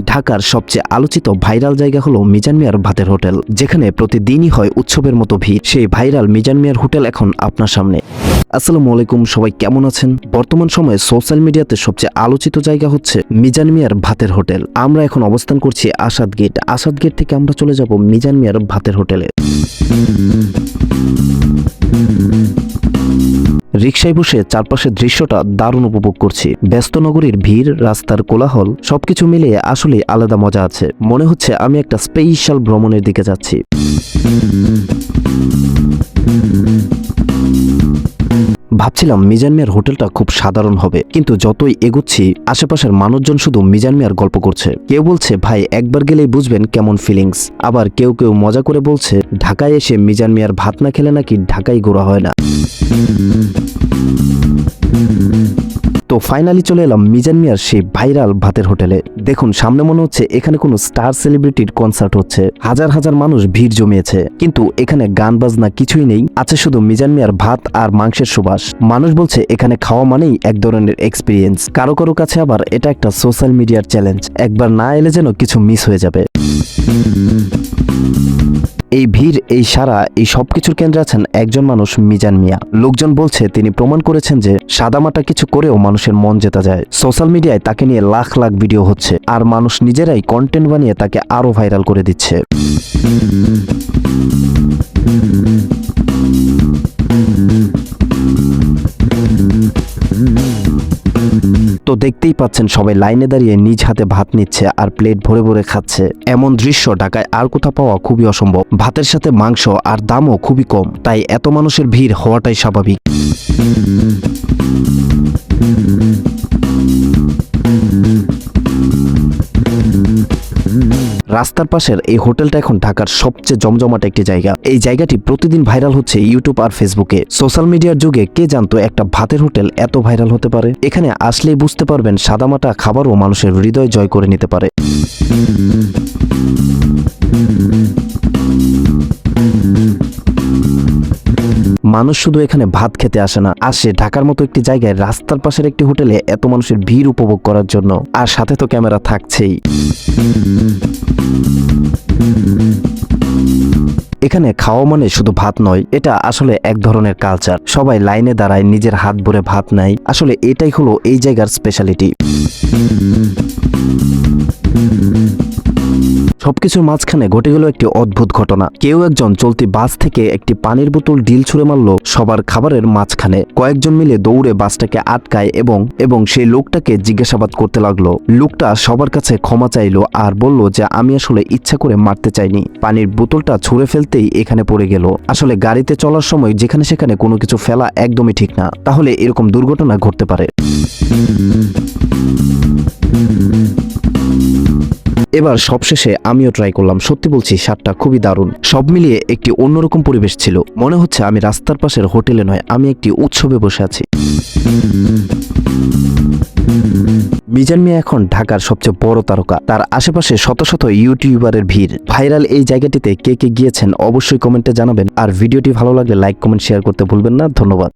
ঢাকার সবচেয়ে আলোচিত ভাইরাল জায়গা হলো মিজান মিয়ার ভাতের হোটেল, যেখানে প্রতিদিনই হয় উৎসবের মতো ভিড়। সেই ভাইরাল মিজান মিয়ার হোটেল এখন আপনার সামনে। আসসালামু আলাইকুম, সবাই কেমন আছেন? বর্তমান সময়ে সোশ্যাল মিডিয়াতে সবচেয়ে আলোচিত জায়গা হচ্ছে মিজান মিয়ার ভাতের হোটেল। আমরা এখন অবস্থান করছি আসাদ গেট। আসাদ গেট থেকে আমরা চলে যাব মিজান মিয়ার ভাতের হোটেলে। রিকশায় বসে চারপাশের দৃশ্যটা দারুণ উপভোগ করছি। ব্যস্ত নগরীর ভিড়, রাস্তার কোলাহল, সবকিছু মিলিয়ে আসলে আলাদা মজা আছে। মনে হচ্ছে আমি একটা স্পেশাল ভ্রমণের দিকে যাচ্ছি। ভাবছিলাম মিজান মিয়ার হোটেলটা খুব সাধারণ হবে, কিন্তু যতই এগুচ্ছি, আশেপাশের মানুষজন শুধু মিজান মিয়ার গল্প করছে। কেউ বলছে, ভাই, একবার গেলেই বুঝবেন কেমন ফিলিংস আবার কেউ কেউ মজা করে বলছে, ঢাকায় এসে মিজান মিয়ার ভাত না খেলে নাকি ঢাকাই ঘোরা হয় না? তো ফাইনালি চলে এলাম মিজান মিয়ার সেই ভাইরাল ভাতের হোটেলে। দেখুন, সামনে মনে হচ্ছে এখানে কোনো স্টার সেলিব্রিটির কনসার্ট হচ্ছে। হাজার হাজার মানুষ ভিড় জমিয়েছে। কিন্তু এখানে গান বাজনা কিছুই নেই। আছে শুধু মিজান মিয়ার ভাত আর মাংসের সুবাস। মানুষ বলছে এখানে খাওয়া মানেই এক ধরনের এক্সপিরিয়েন্স কারও কারও কাছে আবার এটা একটা সোশ্যাল মিডিয়ার চ্যালেঞ্জ একবার না এলে যেন কিছু মিস হয়ে যাবে। এই ভিড়, এই সারা, এই সব কিছুর কেন্দ্রে আছেন একজন মানুষ, মিজান মিয়া। লোকজন বলছে, তিনি প্রমাণ করেছেন যে সাদামাটা কিছু করেও মানুষের মন জেতা যায়। সোশ্যাল মিডিয়ায় তাকে নিয়ে লাখ লাখ ভিডিও হচ্ছে, আর মানুষ নিজেরাই কন্টেন্ট বানিয়ে তাকে আরও ভাইরাল করে দিচ্ছে। দেখতেই পাচ্ছেন সবাই লাইনে দাঁড়িয়ে নিজ হাতে ভাত নিচ্ছে আর প্লেট ভরে ভরে খাচ্ছে। এমন দৃশ্য ঢাকায় আর কোথাও পাওয়া খুবই অসম্ভব। ভাতের সাথে মাংস আর দামও খুবই কম, তাই এত মানুষের ভিড় হওয়াটাই স্বাভাবিক। রাস্তার পাশের এই হোটেলটা এখন ঢাকার সবচেয়ে জমজমাট একটি জায়গা। এই জায়গাটি প্রতিদিন ভাইরাল হচ্ছে ইউটিউব আর ফেসবুকে। সোশ্যাল মিডিয়ার যুগে কে জানতো একটা ভাতের হোটেল এত ভাইরাল হতে পারে? এখানে আসলেই বুঝতে পারবেন সাদামাটা খাবারও মানুষের হৃদয় জয় করে নিতে পারে। মানুষ শুধু এখানে ভাত খেতে আসে না আসে ঢাকার মতো একটি জায়গায় রাস্তার পাশের একটি হোটেলে এত মানুষের ভিড় উপভোগ করার জন্য, আর সাথে তো ক্যামেরা থাকছেই। এখানে খাওয়া মানে শুধু ভাত নয়, এটা আসলে এক ধরনের কালচার সবাই লাইনে দাঁড়ায়, নিজের হাত ভরে ভাত নেয়। আসলে এটাই হলো এই জায়গার স্পেশালিটি সবকিছুর মাঝখানে ঘটে গেল একটি অদ্ভুত ঘটনা। কেউ একজন চলতি বাস থেকে একটি পানির বোতল ডিল ছুঁড়ে মারল সবার খাবারের মাঝখানে। কয়েকজন মিলে দৌড়ে বাসটাকে আটকায় এবং এবং সেই লোকটাকে জিজ্ঞাসাবাদ করতে লাগল। লোকটা সবার কাছে ক্ষমা চাইলো আর বলল যে, আমি আসলে ইচ্ছা করে মারতে চাইনি। পানির বোতলটা ছুঁড়ে ফেলতেই এখানে পড়ে গেল। আসলে গাড়িতে চলার সময় যেখানে সেখানে কোনো কিছু ফেলা একদমই ঠিক না। তাহলে এরকম দুর্ঘটনা ঘটতে পারে। এবার সবশেষে আমিও ট্রাই করলাম। সত্যি বলছি, স্বাদটা খুবই দারুণ। সব মিলিয়ে একটি অন্যরকম পরিবেশ ছিল। মনে হচ্ছে আমি রাস্তার পাশের হোটেলে নয়, আমি একটি উৎসবে বসে আছি। মিজান মিয়া এখন ঢাকার সবচেয়ে বড় তারকা। তার আশেপাশে শত শত ইউটিউবারের ভিড়। ভাইরাল এই জায়গাটিতে কে কে গিয়েছেন অবশ্যই কমেন্টে জানাবেন। আর ভিডিওটি ভালো লাগলে লাইক, কমেন্ট শেয়ার করতে ভুলবেন না। ধন্যবাদ।